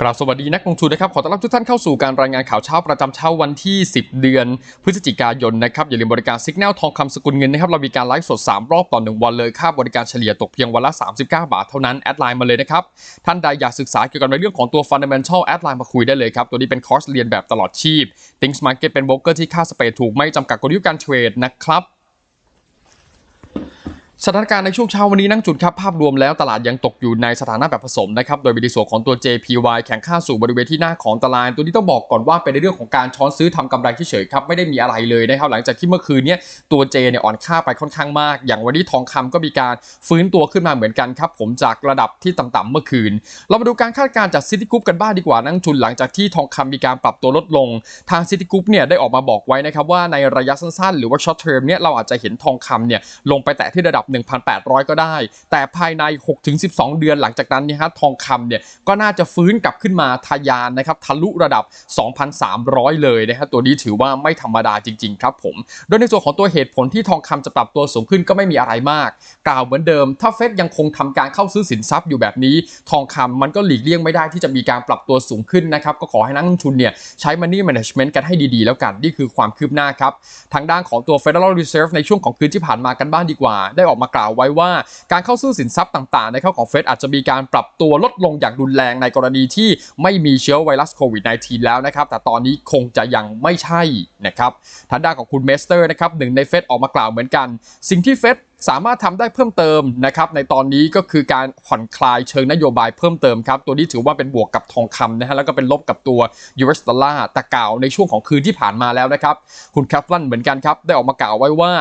กราบสวัสดีนักลงทุนนะครับขอต้อนรับทุกท่านเข้าสู่การรายงานข่าวเช้าประจำเช้าวันที่ 10 เดือน พฤศจิกายนนะครับอย่าลืมบริการสิกแนลทองคำสกุลเงินนะครับเรามีการไลฟ์สด 3 รอบต่อ 1 วันเลยค่าบริการเฉลี่ยตกเพียงวันละ 39 บาทเท่านั้นแอดไลน์มาเลยนะครับท่านใดอยากศึกษาเกี่ยวกับในเรื่องของตัว Fundamental แอดไลน์มาคุยได้เลยครับตัวนี้เป็นคอร์สเรียนแบบตลอดชีพ Things Market เป็นโบรกเกอร์ที่ค่าสเปรดถูกไม่จำกัดกลยุทธ์การเทรดนะครับ สถานการณ์ในช่วงเช้าวันนี้นั่งจุดครับภาพรวมแล้วตลาดยังตกอยู่ในสถานะแบบผสมนะครับโดยมีในส่วนของตัว JPY แข่งค่าสู่บริเวณที่หน้าของตลาดตัวนี้ต้องบอกก่อนว่าเป็นในเรื่องของการช้อนซื้อทำกำไรเฉยๆครับไม่ได้มีอะไรเลยนะครับหลังจากที่เมื่อคืนนี้ตัว J เนี่ยอ่อนค่าไปค่อนข้างมาก อย่างวันนี้ทองคำก็มีการฟื้นตัวขึ้นมาเหมือนกันครับผมจากระดับที่ต่ำๆเมื่อคืน เรามาดูการคาดการณ์จากซิตี้กรุ๊ปกันบ้างดีกว่านั่งทุนหลังจากที่ทองคำมีการปรับตัวลดลงทางซิตี้กรุ๊ปเนี่ยได้ออกมาบอกไว้นะครับว่าในระยะสั้นๆ หรือว่าช็อตเทอมเนี่ยเราอาจจะเห็นทองคำเนี่ยลงไปแตะที่ระดับ1,800 ก็ได้ แต่ภายใน 6-12 เดือนหลังจากนั้นเนี่ยฮะทองคำเนี่ยก็น่าจะฟื้นกลับขึ้นมาทะยานนะครับทะลุระดับ 2,300 เลยนะฮะตัวนี้ถือว่าไม่ธรรมดาจริง ๆ ครับผม โดยในส่วนของตัวเหตุผลที่ทองคำจะปรับตัวสูงขึ้นก็ไม่มีอะไรมาก กล่าวเหมือนเดิม ถ้าเฟดยังคงทำการเข้าซื้อสินทรัพย์อยู่แบบนี้ ทองคำมันก็หลีกเลี่ยงไม่ได้ที่จะมีการปรับตัวสูงขึ้นนะครับ ก็ขอให้นักลงทุนเนี่ยใช้ money management กันให้ดีๆ แล้วกัน นี่คือความคืบหน้าครับ ทางด้านของตัว Federal Reserve ในช่วงของคืนที่ผ่านมากันบ้างดีกว่า ได้ออกมากล่าวไว้ว่า การเข้าซื้อสินทรัพย์ต่างๆ ในเข้าของเฟดอาจจะมีการปรับตัวลดลงอย่างรุนแรงในกรณีที่ไม่มีเชื้อไวรัสโควิด -19 แล้วนะครับ แต่ตอนนี้คงจะยังไม่ใช่นะครับทางด้านของคุณเมสเตอร์นะครับหนึ่งในเฟดออกมากล่าวเหมือนกัน สิ่งที่เฟด สามารถทำได้เพิ่มเติมนะครับในตอนนี้ก็คือการผ่อนคลายเชิงนโยบายเพิ่มเติมครับตัวนี้ถือว่าเป็นบวกกับทองคำนะฮะแล้วก็เป็นลบกับตัวยูเอสดอลลาร์ตะก่าวในช่วงของคืนที่ผ่านมาแล้วนะครับคุณแคปลันเหมือนกันครับได้ออกมากล่าวไว้ว่า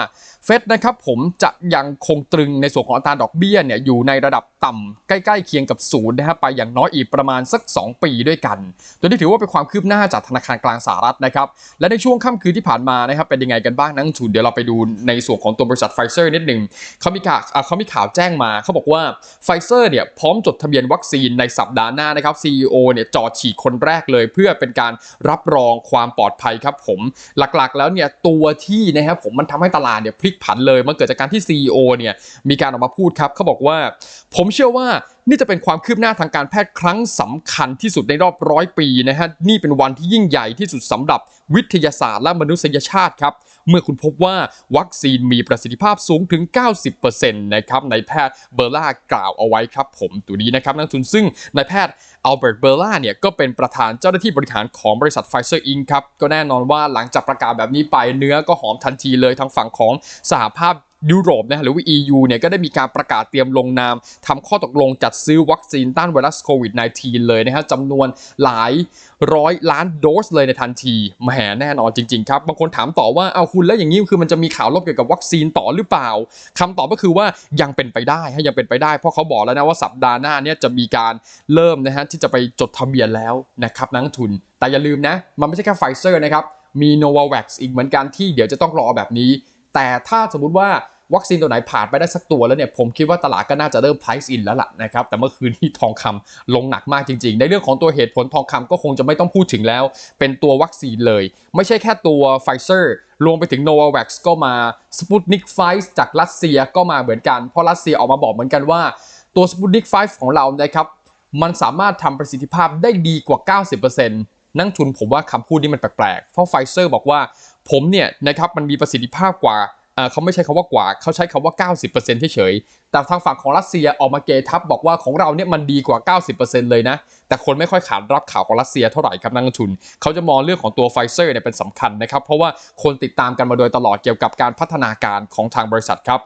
เฟดนะครับผมจะยังคงตรึงในส่วนของอัตราดอกเบี้ยเนี่ยอยู่ในระดับ ต่ำใกล้ๆเคียงกับศูนย์นะฮะไปอย่างน้อยอีกประมาณสัก 2 ปีด้วยกันตัวนี้ถือว่าเป็นความคืบหน้าจากธนาคารกลางสหรัฐนะครับและในช่วงค่ำคืนที่ผ่านมานะครับเป็นยังไงกันบ้างนักทุนเดี๋ยวเราไปดูในส่วนของตัวบริษัทไฟเซอร์นิดหนึ่งเขามีข่าวเขามีข่าวแจ้งมาเขาบอกว่าไฟเซอร์เนี่ยพร้อมจดทะเบียนวัคซีนในสัปดาห์หน้านะครับ CEO เนี่ยจอดฉีดคนแรกเลย เพื่อเป็นการรับรองความปลอดภัยครับผมหลักๆ แล้วเนี่ยตัวที่นะครับผมมันทำให้ตลาดเนี่ยพลิกผันเลยมันเกิดจากการที่ CEO เนี่ยมีการออกมาพูดครับเขาบอกว่าผมเชื่อว่านี่จะเป็นความคืบหน้าทางการแพทย์ครั้งสำคัญที่สุดในรอบร้อยปีนะฮะนี่เป็นวันที่ยิ่งใหญ่ที่สุดสำหรับวิทยาศาสตร์และมนุษยชาติครับ เมื่อคุณพบว่าวัคซีนมีประสิทธิภาพสูงถึง 90%นะครับในแพทย์เบอร์ล่ากล่าวเอาไว้ครับ ผมตัวนี้นะครับนักทุนซึ่งนายแพทย์อัลเบิร์ตเบอร์ล่าเนี่ยก็เป็นประธานเจ้าหน้าที่บริหารของบริษัทไฟเซอร์อิงครับก็แน่นอนว่าหลังจากประกาศแบบนี้ไปเนื้อก็หอมทันทีเลยทางฝั่งของสหภาพ ยุโรปนะหรือว่า EU เนี่ยก็ได้มีการประกาศเตรียมลงนามทำข้อตกลงจัดซื้อวัคซีนต้านไวรัสโควิด -19 เลยนะฮะจำนวนหลายร้อยล้านโดสเลยในทันทีแหมแน่นอนจริงๆครับ บางคนถามต่อว่าเอาคุณแล้วอย่างนี้คือมันจะมีข่าวลบเกี่ยวกับวัคซีนต่อหรือเปล่าคำตอบก็คือว่ายังเป็นไปได้ฮะยังเป็นไปได้ เพราะเขาบอกแล้วนะว่าสัปดาห์หน้าเนี่ยจะมีการเริ่มนะฮะที่จะไปจดทะเบียนแล้วนะครับนักทุน แต่อย่าลืมนะมันไม่ใช่แค่ไฟเซอร์นะครับมี Novavax อีกเหมือนกันที่เดี๋ยวจะต้องรอแบบนี้ แต่ถ้าสมมุติว่าวัคซีนตัวไหนผ่านไปได้สักตัวแล้วเนี่ยผมคิดว่าตลาดก็น่าจะเริ่ม price in แล้วล่ะนะครับ แต่เมื่อคืนที่ทองคำลงหนักมากจริง ๆ ในเรื่องของตัวเหตุผลทองคำก็คงจะไม่ต้องพูดถึงแล้ว เป็นตัววัคซีนเลย ไม่ใช่แค่ตัวไฟเซอร์รวมไปถึง Novavax ก็มา Sputnik 5จากรัสเซียก็มาเหมือนกันเพราะรัสเซียออกมาบอกเหมือนกันว่า ตัว Sputnik 5ของเรานะครับมันสามารถทำประสิทธิภาพได้ดีกว่า 90%นั่งทุนผมว่าคำพูดนี้มันแปลกๆเพราะไฟเซอร์บอกว่า ผมเนี่ยนะครับมันมีประสิทธิภาพกว่าเขาไม่ใช้คำว่ากว่า เขาใช้คำว่า 90%เฉยๆ แต่ทางฝั่งของรัสเซียออกมาเกทับบอกว่าของเราเนี่ยมันดีกว่า 90%เลยนะ แต่คนไม่ค่อยขานรับข่าวของรัสเซียเท่าไหร่ครับนักลงทุน เขาจะมองเรื่องของตัวไฟเซอร์เนี่ยเป็นสำคัญนะครับ เพราะว่าคนติดตามกันมาโดยตลอดเกี่ยวกับการพัฒนาการของทางบริษัทครับ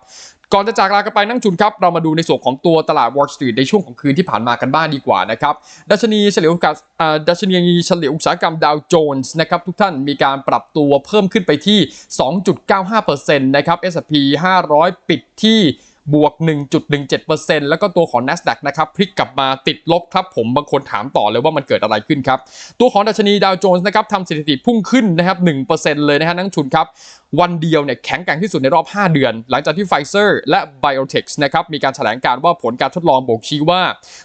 ก่อนจะจากลากันไปนั่งทุนครับ เรามาดูในส่วนของตัวตลาด Wall Street ในช่วงของคืนที่ผ่านมากันบ้างดีกว่านะครับ ดัชนีเฉลี่ยกับดัชนีเฉลี่ยอุตสาหกรรมดาวโจนส์นะครับทุกท่านมีการปรับตัวเพิ่มขึ้นไปที่ 2.95%นะครับ S&P 500 ปิดที่บวก 1.17%แล้วก็ตัวของ NASDAQ นะครับพลิกกลับมาติดลบครับผมบางคนถามต่อเลยว่ามันเกิดอะไรขึ้นครับ ตัวของดัชนีดาวโจนส์นะครับทำสถิติพุ่งขึ้นนะครับ 1%เลยนะฮะนักทุนครับ วันเดียวเนี่ยแข็งแกร่งที่สุดในรอบ 5 เดือน หลังจากที่ไฟเซอร์และ b i o t e c h นะครับมีการแถลงการว่าผลการทดลองบ่งชี้ว่า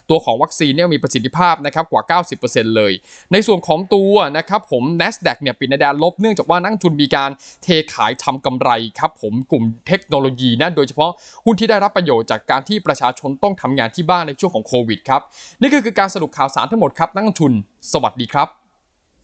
ตัวของวัคซีนเนี่ยมีประสิทธิภาพนะครับกว่า 90%เลย ในส่วนของตัวนะครับผม NASDAQ เนี่ยปิดในแดนลบเนื่องจากว่านักลงทุนมีการเทขายทำกำไรครับผมกลุ่มเทคโนโลยีนะโดยเฉพาะหุ้นที่ได้รับประโยชน์จากการที่ประชาชนต้องทำงานที่บ้านในช่วงของโควิดครับนี่คือการสรุปข่าวสารทั้งหมดครับนักลงทุน สวัสดีครับ